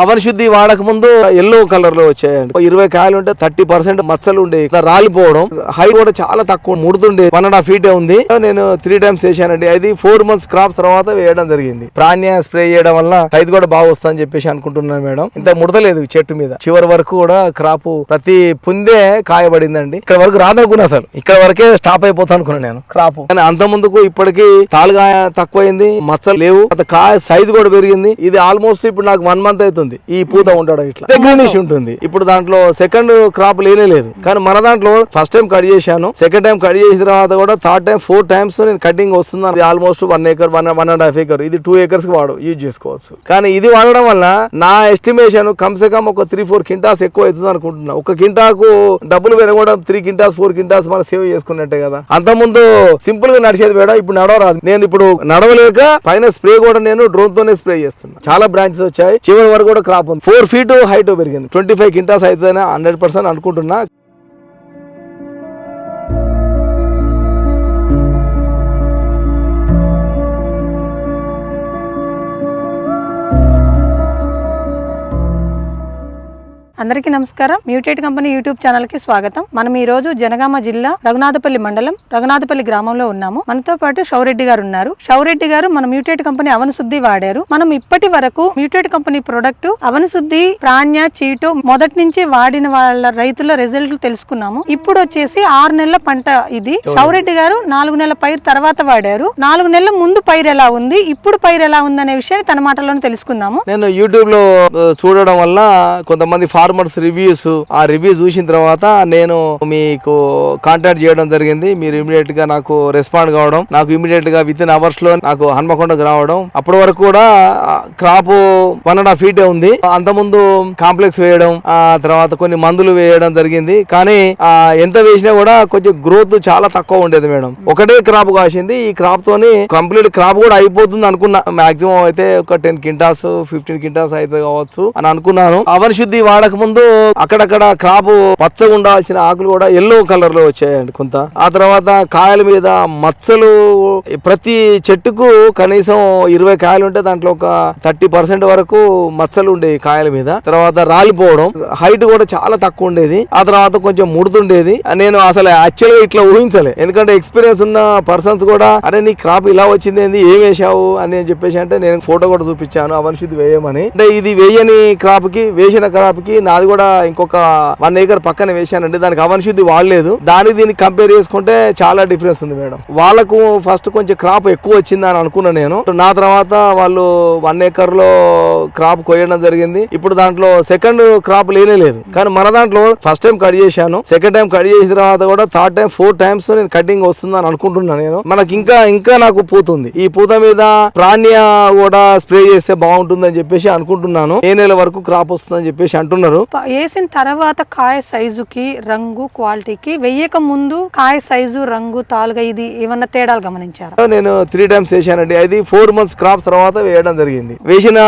అవనశుద్ధి వాడకముందు వాడక ముందు ఎల్లో కలర్లో వచ్చాయండి. ఇరవై కాయలు ఉంటే థర్టీ పర్సెంట్ మచ్చలు ఉండే. ఇట్లా రాలిపోవడం. హైట్ కూడా చాలా తక్కువ ముడుతుండే. వన్ అండ్ హాఫ్ ఫీట్ ఉంది. నేను త్రీ టైమ్స్ వేసానండి అది ఫోర్ మంత్స్ క్రాప్స్ తర్వాత వేయడం జరిగింది. ప్రాణ్య స్ప్రే చేయడం వల్ల రైతు కూడా బాగా వస్తుందని చెప్పేసి అనుకుంటున్నాను మేడం. ఇంత ముడతలేదు చెట్టు మీద. చివరి వరకు కూడా క్రాప్ ప్రతి పుందే కాయబడిందండి. ఇక్కడ వరకు రాదనుకున్నా సార్. ఇక్కడ వరకే స్టాప్ అయిపోతా అనుకున్నాను నేను క్రాప్ కానీ అంత ముందుకు ఇప్పటికి తాలుగా తక్కువైంది. మచ్చలు లేవు. కాయ సైజ్ కూడా పెరిగింది. ఇది ఆల్మోస్ట్ ఇప్పుడు నాకు వన్ మంత్ అవుతుంది. ఈ పూత ఉండడం ఇట్లా. గ్రీనిష్ ఉంటుంది. ఇప్పుడు దాంట్లో సెకండ్ క్రాప్ లేనే లేదు. కానీ మన దాంట్లో ఫస్ట్ టైం కట్ చేశాను. సెకండ్ టైం కట్ చేసిన తర్వాత కూడా థర్డ్ టైం ఫోర్ టైమ్స్ నేను కటింగ్ వస్తుంది almost one acre one one and half acre ఇది టూ ఏకర్స్కి వాడు యూజ్ చేసుకోవచ్చు. కానీ ఇది వాడడం వల్ల నా ఎస్టిమేషన్ కమ్సే కమ్ ఒక త్రీ ఫోర్ కింటాస్ ఎక్కువ అవుతుంది అనుకుంటున్నా. ఒక కింటాకు డబ్బులు పెరగడం త్రీ కింటాస్ ఫోర్ కింటాస్ మనం సేవ్ చేసుకున్నట్టే కదా. అంత ముందు సింపుల్గా నడిచేది మేడం ఇప్పుడు నడవరాదు. నేను ఇప్పుడు నడవలేక పైన స్ప్రే కూడా నేను డ్రోన్ తోనే స్ప్రే చేస్తున్నా. చాలా బ్రాంచెస్ వచ్చాయి. చివరి వరకు కూడా క్రాప్ ఉంది. ఫోర్ ఫీట్ హైట్ పెరిగింది. ట్వంటీ ఫైవ్ కింటాస్ అవుతుందని హండ్రెడ్ పర్సెంట్ అనుకుంటున్నా. అందరికీ నమస్కారం. మ్యూటేట్ కంపెనీ యూట్యూబ్ ఛానల్కి స్వాగతం. మనం ఈ రోజు జనగామ జిల్లా రఘునాథపల్లి మండలం రఘునాథపల్లి గ్రామంలో ఉన్నాము. మనతో పాటు షౌరెడ్డి గారు ఉన్నారు. షౌరెడ్డి గారు మన మ్యూటేట్ కంపెనీ అవన శుద్ధి వాడారు. మనం ఇప్పటి వరకు మ్యూటేట్ కంపెనీ ప్రొడక్ట్ అవన శుద్ధి ప్రాణ్య చీటు మొదటి నుంచి వాడిన వాళ్ళ రైతుల రిజల్ట్ తెలుసుకున్నాము. ఇప్పుడు వచ్చేసి ఆరు నెలల పంట ఇది. షౌరెడ్డి గారు నాలుగు నెలల పైరు తర్వాత వాడారు. నాలుగు నెలల ముందు పైరు ఎలా ఉంది? ఇప్పుడు పైరు ఎలా ఉంది అనే విషయాన్ని తన మాటల్లోనే తెలుసుకుందాము. నేను యూట్యూబ్లో చూడడం వల్ల కొంతమంది ఫార్మర్స్ రివ్యూస్ ఆ రివ్యూ చూసిన తర్వాత నేను మీకు కాంటాక్ట్ చేయడం జరిగింది. మీరు ఇమీడియట్గా నాకు రెస్పాండ్ కావడం నాకు ఇమీడియట్గా విత్ ఇన్ అవర్స్లో నాకు హన్మకొండకు రావడం. అప్పటి వరకు కూడా crop one and half feet ఉంది. అంత ముందు కాంప్లెక్స్ వేయడం ఆ తర్వాత కొన్ని మందులు వేయడం జరిగింది. కానీ ఆ, ఎంత వేసినా కూడా కొంచెం గ్రోత్ చాలా తక్కువ ఉండేది మేడం. ఒకటే క్రాప్ కాసింది. ఈ క్రాప్ తోని కంప్లీట్ క్రాప్ కూడా అయిపోతుంది అనుకున్నా. మాక్సిమం అయితే ఒక టెన్ కింటాస్ ఫిఫ్టీన్ కింటాస్ అయితే కావచ్చు అని అనుకున్నాను. అవన్ శుద్ధి వాడక ముందు అక్కడక్కడ క్రాప్ పచ్చగా ఉండాల్సిన ఆకులు కూడా ఎల్లో కలర్లో వచ్చాయండి కొంత. ఆ తర్వాత కాయల మీద మచ్చలు ప్రతి చెట్టుకు కనీసం ఇరవై కాయలు ఉంటే దాంట్లో ఒక థర్టీ పర్సెంట్ వరకు మచ్చలు ఉండేవి కాయల మీద. తర్వాత రాలిపోవడం హైట్ కూడా చాలా తక్కువ ఉండేది. ఆ తర్వాత కొంచెం ముడుతుండేది నేను అసలు యాక్చువల్గా ఇట్లా ఊహించలే. ఎందుకంటే ఎక్స్పీరియన్స్ ఉన్న పర్సన్స్ కూడా అరే నీ క్రాప్ ఇలా వచ్చింది ఏంది ఏం వేసావు అని చెప్పేసి అంటే నేను ఫోటో కూడా చూపించాను అవనిషిది వేయమని. అంటే ఇది వేయని క్రాప్కి వేసిన క్రాప్కి నాది కూడా ఇంకొక వన్ ఏకర్ పక్కన వేశానండి. దానికి అవనశుద్ధి వాడలేదు. దానికి దీనికి కంపేర్ చేసుకుంటే చాలా డిఫరెన్స్ ఉంది మేడం. వాళ్ళకు ఫస్ట్ కొంచెం క్రాప్ ఎక్కువ వచ్చింది అని అనుకున్నాను నేను. నా తర్వాత వాళ్ళు వన్ ఏకర్లో క్రాప్ కొయ్యడం జరిగింది. ఇప్పుడు దాంట్లో సెకండ్ క్రాప్ లేనే లేదు. కానీ మన దాంట్లో ఫస్ట్ టైం కట్ చేశాను. సెకండ్ టైం కట్ చేసిన తర్వాత కూడా థర్డ్ టైం ఫోర్ టైమ్స్ నేను కటింగ్ వస్తుందని అనుకుంటున్నాను నేను. మనకి ఇంకా ఇంకా నాకు పూతుంది ఈ పూత మీద ప్రాణ్య కూడా స్ప్రే చేస్తే బాగుంటుందని చెప్పేసి అనుకుంటున్నాను. ఏ నెల వరకు క్రాప్ వస్తుందని చెప్పేసి అంటున్నారు. వేసిన తర్వాత కాయ సైజుకి రంగు క్వాలిటీకి వెయ్యక ముందు కాయ సైజు రంగు తాలుగా ఇది ఏమన్నా తేడాలు గమనించారా? నేను త్రీ టైమ్స్ వేసానండి. అది ఫోర్ మంత్స్ క్రాప్స్ తర్వాత వేయడం జరిగింది. వేసిన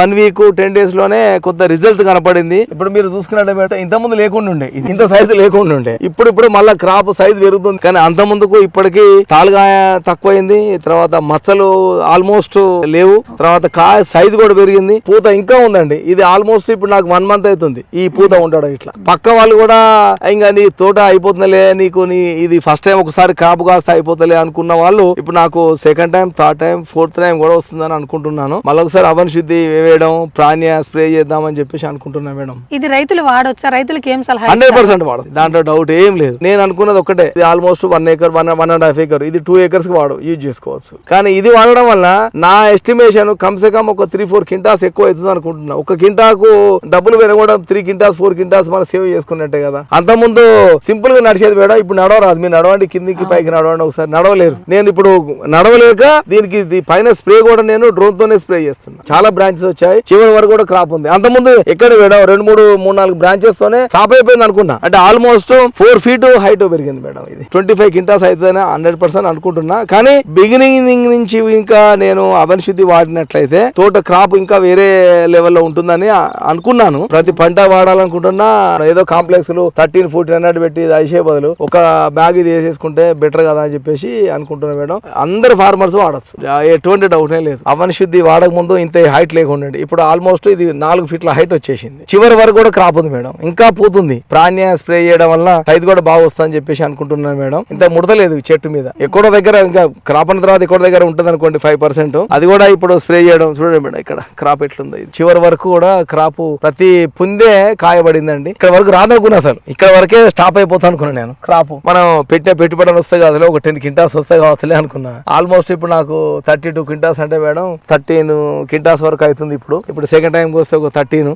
వన్ వీక్ టెన్ డేస్లోనే కొంత రిజల్ట్స్ కనపడింది. ఇప్పుడు మీరు చూసుకున్నట్టు ఇంత ముందు లేకుండా ఉండే. ఇంత సైజు లేకుండా ఉండే. ఇప్పుడు ఇప్పుడు మళ్ళీ క్రాప్ సైజ్ పెరుగుతుంది. కానీ అంత ముందుకు ఇప్పటికి తాలుగాయ తక్కువైంది. తర్వాత మచ్చలు ఆల్మోస్ట్ లేవు. తర్వాత కాయ సైజ్ కూడా పెరిగింది. పూత ఇంకా ఉందండి. ఇది ఆల్మోస్ట్ ఇప్పుడు నాకు వన్ మంత్ అవుతుంది. ఈ పూత ఉండడం ఇట్లా. పక్క వాళ్ళు కూడా ఇంకా నీ తోట అయిపోతుందిలే నీకు నీ ఇది ఫస్ట్ టైం ఒకసారి క్రాప్ కాస్త అయిపోతలే అనుకున్న వాళ్ళు ఇప్పుడు నాకు second time third time fourth time కూడా వస్తుందని అనుకుంటున్నాను. మళ్ళీ ఒకసారి అవన్ శుద్ధి వేయడం ప్రాణ్య స్ప్రే చేద్దామని చెప్పేసి అనుకుంటున్నా మేడం. ఇది రైతులు వాడొచ్చా? రైతులకి ఏం సలహా హండ్రెడ్ పర్సెంట్ వాడు దాంట్లో డౌట్ ఏం లేదు. నేను అనుకున్నది ఒకటే ఇది almost one acre one one and half acre ఇది టూ ఏకర్స్కి వాడు యూజ్ చేసుకోవచ్చు. కానీ ఇది వాడడం వల్ల నా ఎస్టిమేషన్ కమ్సే కమ్ ఒక త్రీ ఫోర్ కింటాస్ ఎక్కువ అవుతుంది అనుకుంటున్నా. ఒక కింటాకు డబ్బులు పెరగడం త్రీ కింటాస్ ఫోర్ కింటాస్ మనం సేవ్ చేసుకున్నట్టే కదా. అంత ముందు సింపుల్గా నడిచేది మేడం ఇప్పుడు నడవరాదు. మీరు నడవండి కిందికి పైకి నడవండి ఒకసారి నడవలేరు. నేను ఇప్పుడు నడవలేక దీనికి పైన స్ప్రే కూడా నేను డ్రోన్ తోనే స్ప్రే చేస్తున్నా. చాలా బ్రాంచెస్ వచ్చాయి. చివరి వరకు కూడా క్రాప్ ఉంది. అంత ముందు ఎక్కడ మేడం రెండు మూడు మూడు నాలుగు బ్రాంచెస్ తోనే స్టాప్ అయిపోయింది అనుకున్నా అంటే ఆల్మోస్ట్ ఫోర్ ఫీట్ హైట్ పెరిగింది మేడం ఇది. ట్వంటీ ఫైవ్ కింటాస్ అవుతుందని హండ్రెడ్ పర్సెంట్ అనుకుంటున్నా. కానీ బిగినింగ్ నుంచి ఇంకా నేను అవన్ శుద్ధి వాడినట్లయితే తోట క్రాప్ ఇంకా వేరే లెవెల్లో ఉంటుందని అనుకున్నాను. ప్రతి పంట వాడాలనుకుంటున్నా ఏదో కాంప్లెక్స్ థర్టీన్ ఫోర్టీన్ హండ్రెడ్ పెట్టి అయిసే బదులు ఒక బ్యాగ్ ఇది వేసేసుకుంటే బెటర్ కదా అని చెప్పేసి అనుకుంటున్నా మేడం. అందరు ఫార్మర్స్ వాడచ్చు. ఎటువంటి డౌట్ లేదు. అవనిశుద్ధి వాడక ముందు ఇంత హైట్ లేకుండా ఇప్పుడు ఆల్మోస్ట్ ఇది నాలుగు ఫీట్ల హైట్ వచ్చేసింది. చివరి వరకు కూడా క్రాప్ ఉంది మేడం. ఇంకా పోతుంది. ప్రాణ్య స్ప్రే చేయడం వల్ల రైతు కూడా బాగా వస్తుందని చెప్పేసి అనుకుంటున్నాను మేడం. ఇంత ముడతలేదు చెట్టు మీద. ఎక్కడో దగ్గర ఇంకా క్రాప్ అయిన తర్వాత ఎక్కడో దగ్గర ఉంటుంది అనుకోండి ఫైవ్ పర్సెంట్. అది కూడా ఇప్పుడు స్ప్రే చేయడం చూడండి మేడం ఇక్కడ క్రాప్ ఎట్లుంది చివరి వరకు కూడా క్రాప్ ప్రతి పుందే కాయబడిందండి. ఇక్కడ వరకు రాదనుకున్నా అసలు ఇక్కడ వరకే స్టాప్ అయిపోతా అనుకున్నా నేను. క్రాప్ మనం పెట్టిన పెట్టుబడులు వస్తాయి కాదు ఒక టెన్ కింటాస్ వస్తాయి కావచ్చులే అనుకున్నా. ఆల్మోస్ట్ ఇప్పుడు నాకు థర్టీ టూ కింటాస్ అంటే మేడం థర్టీన్ కింటాస్ వరకు అవుతుంది ఇప్పుడు. ఇప్పుడు సెకండ్ టైం వస్తే ఒక థర్టీన్